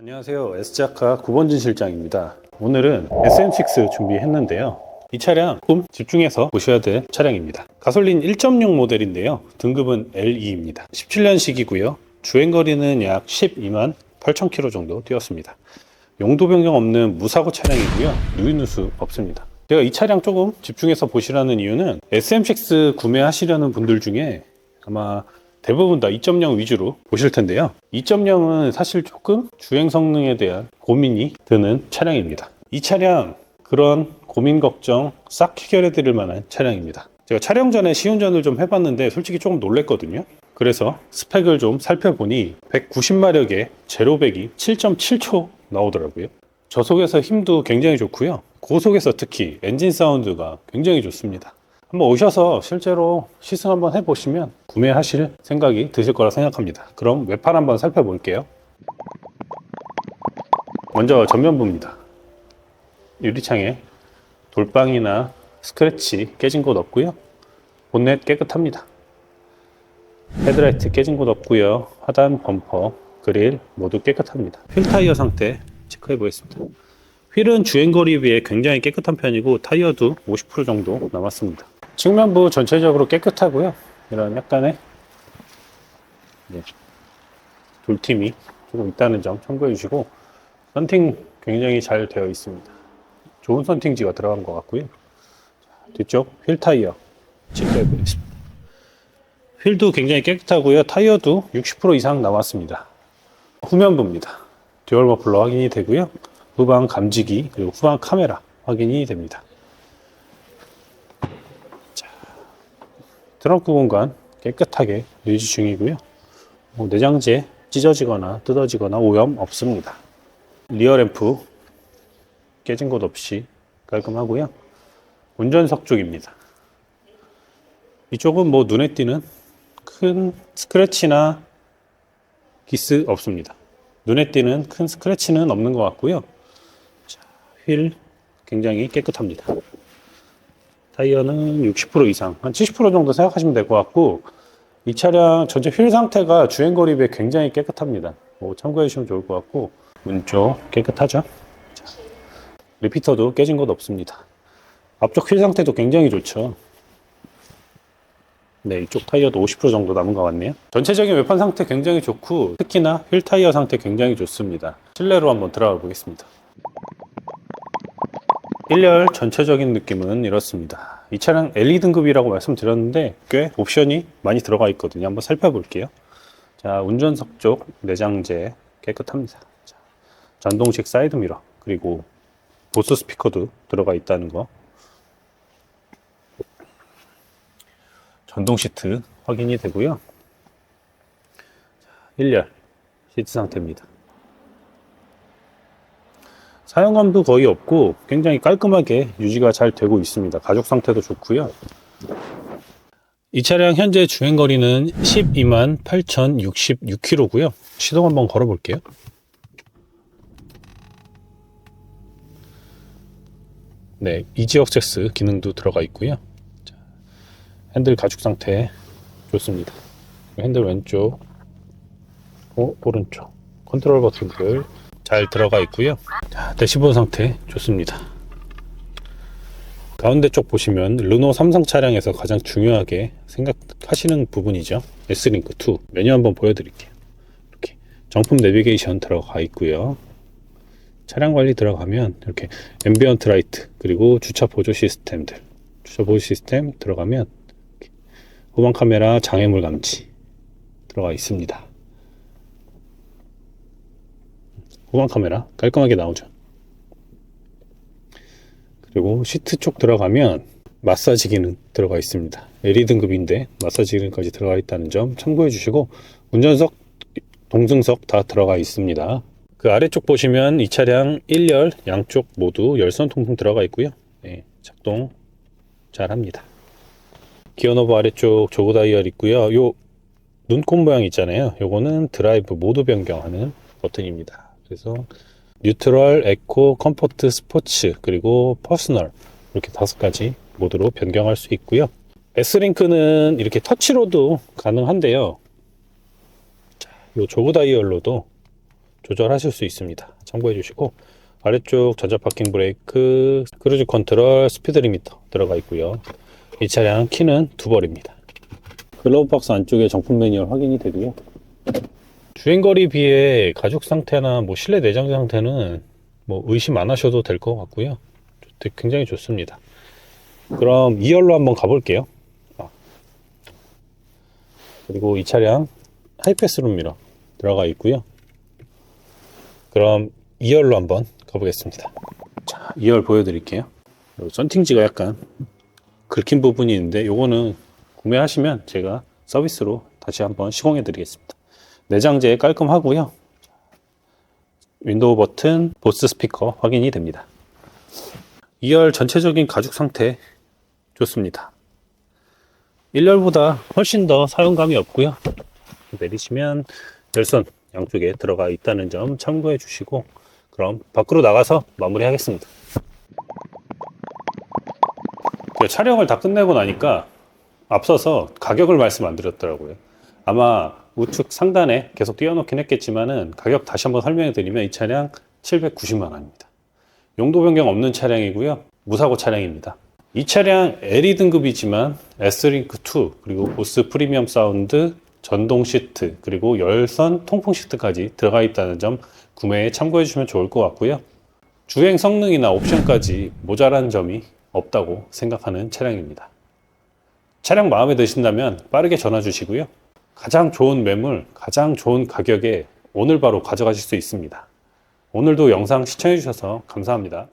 안녕하세요. S자카 구본진 실장입니다. 오늘은 SM6 준비했는데요. 이 차량 조금 집중해서 보셔야 될 차량입니다. 가솔린 1.6 모델인데요. 등급은 LE입니다. 17년식이고요. 주행거리는 약 12만 8천 킬로 정도 뛰었습니다. 용도 변경 없는 무사고 차량이고요. 누유누수 없습니다. 제가 이 차량 조금 집중해서 보시라는 이유는 SM6 구매하시려는 분들 중에 아마 대부분 다 2.0 위주로 보실 텐데요. 2.0은 사실 조금 주행 성능에 대한 고민이 드는 차량입니다. 이 차량 그런 고민 걱정 싹 해결해 드릴 만한 차량입니다. 제가 촬영 전에 시운전을 좀 해봤는데 솔직히 조금 놀랬거든요. 그래서 스펙을 좀 살펴보니 190마력에 제로백이 7.7초 나오더라고요. 저속에서 힘도 굉장히 좋고요. 고속에서 특히 엔진 사운드가 굉장히 좋습니다. 한번 오셔서 실제로 시승 한번 해보시면 구매하실 생각이 드실 거라 생각합니다. 그럼 외판 한번 살펴볼게요. 먼저 전면부입니다. 유리창에 돌방이나 스크래치 깨진 곳 없고요. 본넷 깨끗합니다. 헤드라이트 깨진 곳 없고요. 하단 범퍼, 그릴 모두 깨끗합니다. 휠 타이어 상태 체크해 보겠습니다. 휠은 주행거리에 비해 굉장히 깨끗한 편이고 타이어도 50% 정도 남았습니다. 측면부 전체적으로 깨끗하고요. 이런 약간의 네, 돌팀이 조금 있다는 점 참고해 주시고 썬팅 굉장히 잘 되어 있습니다. 좋은 썬팅지가 들어간 것 같고요. 자, 뒤쪽 휠 타이어 체크해 보겠습니다. 휠도 굉장히 깨끗하고요. 타이어도 60% 이상 남았습니다. 후면부입니다. 듀얼 머플러 확인이 되고요. 후방 감지기 그리고 후방 카메라 확인이 됩니다. 트렁크 공간 깨끗하게 유지 중이고요. 뭐 내장재 찢어지거나 뜯어지거나 오염 없습니다. 리어 램프 깨진 곳 없이 깔끔하고요. 운전석 쪽입니다. 이쪽은 뭐 눈에 띄는 큰 스크래치나 기스 없습니다. 눈에 띄는 큰 스크래치는 없는 것 같고요. 자, 휠 굉장히 깨끗합니다. 타이어는 60% 이상, 한 70% 정도 생각하시면 될 것 같고, 이 차량 전체 휠 상태가 주행 거리 비해 굉장히 깨끗합니다. 뭐 참고해 주시면 좋을 것 같고, 왼쪽 깨끗하죠? 자, 리피터도 깨진 것 없습니다. 앞쪽 휠 상태도 굉장히 좋죠. 네, 이쪽 타이어도 50% 정도 남은 것 같네요. 전체적인 외판 상태 굉장히 좋고, 특히나 휠 타이어 상태 굉장히 좋습니다. 실내로 한번 들어가 보겠습니다. 1열 전체적인 느낌은 이렇습니다. 이 차량 LE 등급이라고 말씀드렸는데 꽤 옵션이 많이 들어가 있거든요. 한번 살펴볼게요. 자, 운전석 쪽 내장재 깨끗합니다. 자, 전동식 사이드 미러 그리고 보스 스피커도 들어가 있다는 거. 전동 시트 확인이 되고요. 자, 1열 시트 상태입니다. 사용감도 거의 없고 굉장히 깔끔하게 유지가 잘 되고 있습니다. 가죽 상태도 좋고요. 이 차량 현재 주행거리는 12만 8,066km고요. 시동 한번 걸어볼게요. 네, 이지 억세스 기능도 들어가 있고요. 자, 핸들 가죽 상태 좋습니다. 핸들 왼쪽, 오, 오른쪽 컨트롤 버튼들 잘 들어가 있고요. 자, 대시보드 상태 좋습니다. 가운데 쪽 보시면 르노 삼성 차량에서 가장 중요하게 생각하시는 부분이죠. S링크 2 메뉴 한번 보여드릴게요. 이렇게 정품 내비게이션 들어가 있고요. 차량 관리 들어가면 이렇게 앰비언트 라이트 그리고 주차 보조 시스템들 주차 보조 시스템 들어가면 후방 카메라 장애물 감지 들어가 있습니다. 후방 카메라 깔끔하게 나오죠. 그리고 시트 쪽 들어가면 마사지 기능 들어가 있습니다. LE 등급인데 마사지 기능까지 들어가 있다는 점 참고해 주시고 운전석, 동승석 다 들어가 있습니다. 그 아래쪽 보시면 이 차량 1열 양쪽 모두 열선 통풍 들어가 있고요. 네, 작동 잘 합니다. 기어노브 아래쪽 조그 다이얼 있고요. 요 눈꽃 모양 있잖아요. 요거는 드라이브 모드 변경하는 버튼입니다. 그래서 뉴트럴, 에코, 컴포트, 스포츠 그리고 퍼스널 이렇게 다섯 가지 모드로 변경할 수 있고요. S링크는 이렇게 터치로도 가능한데요. 자, 요 조그 다이얼로도 조절하실 수 있습니다. 참고해 주시고 아래쪽 전자 파킹 브레이크, 크루즈 컨트롤, 스피드 리미터 들어가 있고요. 이 차량 키는 두 벌입니다. 글러브 박스 안쪽에 정품 매뉴얼 확인이 되고요. 주행거리 비해 가죽 상태나 뭐 실내 내장 상태는 뭐 의심 안 하셔도 될 것 같고요. 굉장히 좋습니다. 그럼 2열로 한번 가볼게요. 아. 그리고 이 차량 하이패스룸 미러 들어가 있고요. 그럼 2열로 한번 가보겠습니다. 자, 2열 보여드릴게요. 요 썬팅지가 약간 긁힌 부분이 있는데 요거는 구매하시면 제가 서비스로 다시 한번 시공해 드리겠습니다. 내장재 깔끔하고요. 윈도우 버튼, 보스 스피커 확인이 됩니다. 2열 전체적인 가죽 상태 좋습니다. 1열보다 훨씬 더 사용감이 없고요. 내리시면 열선 양쪽에 들어가 있다는 점 참고해 주시고 그럼 밖으로 나가서 마무리하겠습니다. 그 촬영을 다 끝내고 나니까 앞서서 가격을 말씀 안 드렸더라고요. 아마 우측 상단에 계속 띄워놓긴 했겠지만은 가격 다시 한번 설명해 드리면 이 차량 790만 원입니다. 용도 변경 없는 차량이고요. 무사고 차량입니다. 이 차량 LE 등급이지만 S링크 2 그리고 보스 프리미엄 사운드 전동 시트 그리고 열선 통풍 시트까지 들어가 있다는 점 구매에 참고해 주시면 좋을 것 같고요. 주행 성능이나 옵션까지 모자란 점이 없다고 생각하는 차량입니다. 차량 마음에 드신다면 빠르게 전화 주시고요. 가장 좋은 매물, 가장 좋은 가격에 오늘 바로 가져가실 수 있습니다. 오늘도 영상 시청해주셔서 감사합니다.